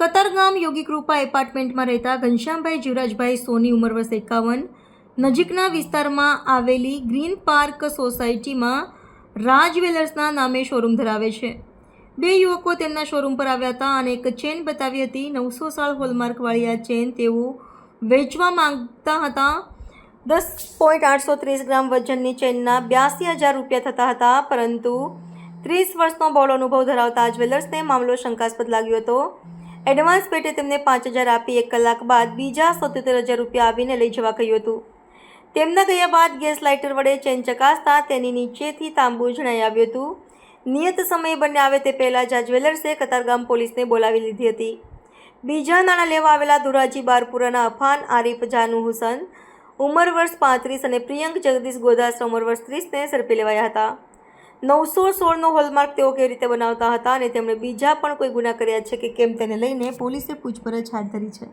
કતારગામ યોગી કૃપા એપાર્ટમેન્ટમાં રહેતા ઘનશ્યામભાઈ જીવરાજભાઈ સોની ઉંમર વર્ષ એકાવન. નજીકના વિસ્તારમાં આવેલી ગ્રીન પાર્ક સોસાયટીમાં રાજ વેલર્સના નામે શોરૂમ ધરાવે છે. બે યુવકો તેમના શોરૂમ પર આવ્યા હતા અને એક ચેન બતાવી હતી. નવસો સાલ હોલમાર્કવાળી આ ચેન તેઓ વેચવા માંગતા હતા. દસ પોઈન્ટ આઠસો ત્રીસ ગ્રામ વજનની ચેનના બ્યાસી હજાર રૂપિયા થતા હતા, પરંતુ ત્રીસ વર્ષનો બહોળો અનુભવ ધરાવતા જ્વેલર્સને મામલો શંકાસ્પદ લાગ્યો હતો. એડવાન્સ પેટે તેમને પાંચ હજાર આપી એક કલાક બાદ બીજા સત્યોતેર હજાર રૂપિયા આવીને લઈ જવા કહ્યું હતું. તેમના ગયા બાદ ગેસ લાઇટર વડે ચેન ચકાસતા તેની નીચેથી તાંબુ જણાઈ આવ્યું હતું. નિયત સમયે બંને આવે તે પહેલાં જ જ્વેલર્સે કતારગામ પોલીસને બોલાવી લીધી હતી. બીજા નાણાં લેવા આવેલા ધોરાજી બારપુરાના અફાન આરીફ જાનુ હુસન, ઉંમર વર્ષ પાંત્રીસ અને પ્રિયંક જગદીશ ગોદાસ ઉંમર વર્ષ ત્રીસને ઝડપી લેવાયા હતા. નવસો સોળનો હોલમાર્ક તેઓ કેવી રીતે બનાવતા હતા અને તેમણે બીજા પણ કોઈ ગુના કર્યા છે કે કેમ તેને લઈને પોલીસે પૂછપરછ હાથ ધરી છે?